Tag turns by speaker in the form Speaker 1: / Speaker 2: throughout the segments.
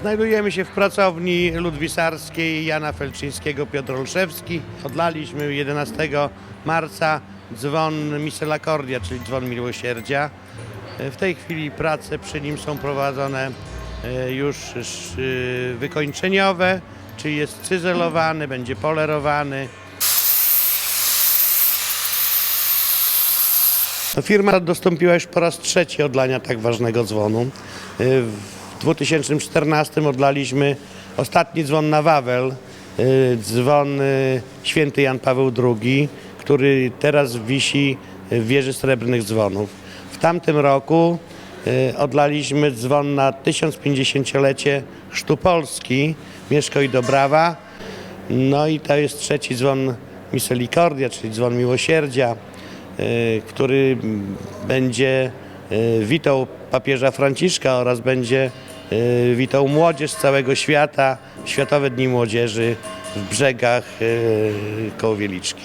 Speaker 1: Znajdujemy się w pracowni ludwisarskiej Jana Felczyńskiego, Piotr Olszewski. Odlaliśmy 11 marca dzwon Miselakordia, czyli dzwon miłosierdzia. W tej chwili prace przy nim są prowadzone e, już y, wykończeniowe, czyli jest cyzelowany, będzie polerowany. No, Firma dostąpiła już po raz trzeci odlania tak ważnego dzwonu. W 2014 odlaliśmy ostatni dzwon na Wawel, y, dzwon y, święty Jan Paweł II, który teraz wisi w wieży srebrnych dzwonów. W tamtym roku y, odlaliśmy dzwon na 1050-lecie Chrztu Polski, Mieszko i Dobrawa. No i to jest trzeci dzwon Misericordia, czyli dzwon miłosierdzia, który będzie witał papieża Franciszka oraz będzie witał młodzież z całego świata, Światowe Dni Młodzieży w brzegach y, koło Wieliczki.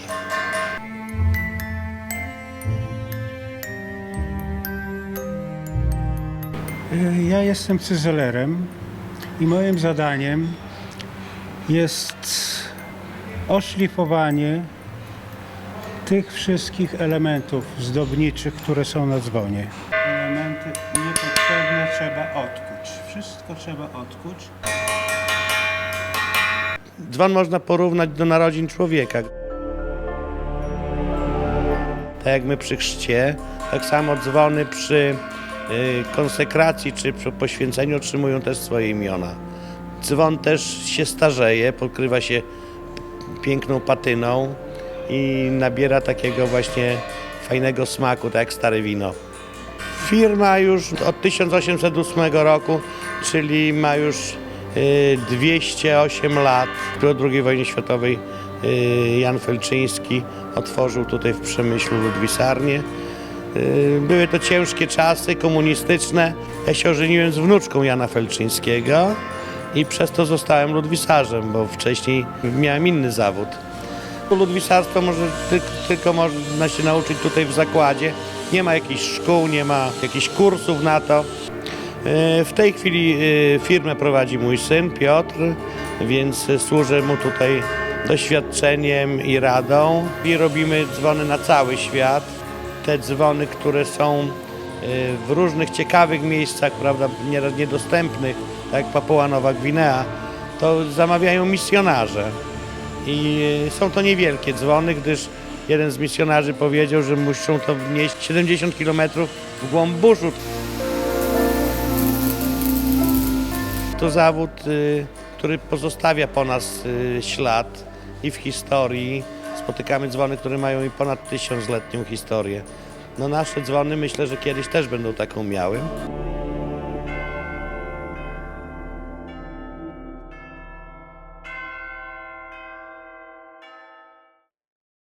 Speaker 2: Ja jestem cyzelerem i moim zadaniem jest oszlifowanie tych wszystkich elementów zdobniczych, które są na dzwonie. Elementy trzeba odkuć. Wszystko trzeba odkuć.
Speaker 1: Dzwon można porównać do narodzin człowieka. Tak jak my przy chrzcie, tak samo dzwony przy y, konsekracji czy przy poświęceniu otrzymują też swoje imiona. Dzwon też się starzeje, pokrywa się piękną patyną i nabiera takiego właśnie fajnego smaku, tak jak stare wino. Firma już od 1808 roku, czyli ma już y, 208 lat. Po II wojnie światowej y, Jan Felczyński otworzył tutaj w Przemyślu Ludwisarnię. Y, Były to ciężkie czasy komunistyczne. Ja się ożeniłem z wnuczką Jana Felczyńskiego i przez to zostałem ludwisarzem, bo wcześniej miałem inny zawód. Ludwisarstwo może tylko można się nauczyć tutaj w zakładzie. Nie ma jakichś szkół, nie ma jakichś kursów na to. E, W tej chwili e, firmę prowadzi mój syn Piotr, więc służę mu tutaj doświadczeniem i radą. I robimy dzwony na cały świat. Te dzwony, które są e, w różnych ciekawych miejscach, prawda, nieraz niedostępnych, tak jak Papua Nowa Gwinea, to zamawiają misjonarze. I są to niewielkie dzwony, gdyż jeden z misjonarzy powiedział, że muszą to wnieść 70 km w głąb buszu. To zawód, y, który pozostawia po nas y, ślad i w historii. Spotykamy dzwony, które mają i ponad tysiącletnią historię. No nasze dzwony myślę, że kiedyś też będą taką miały.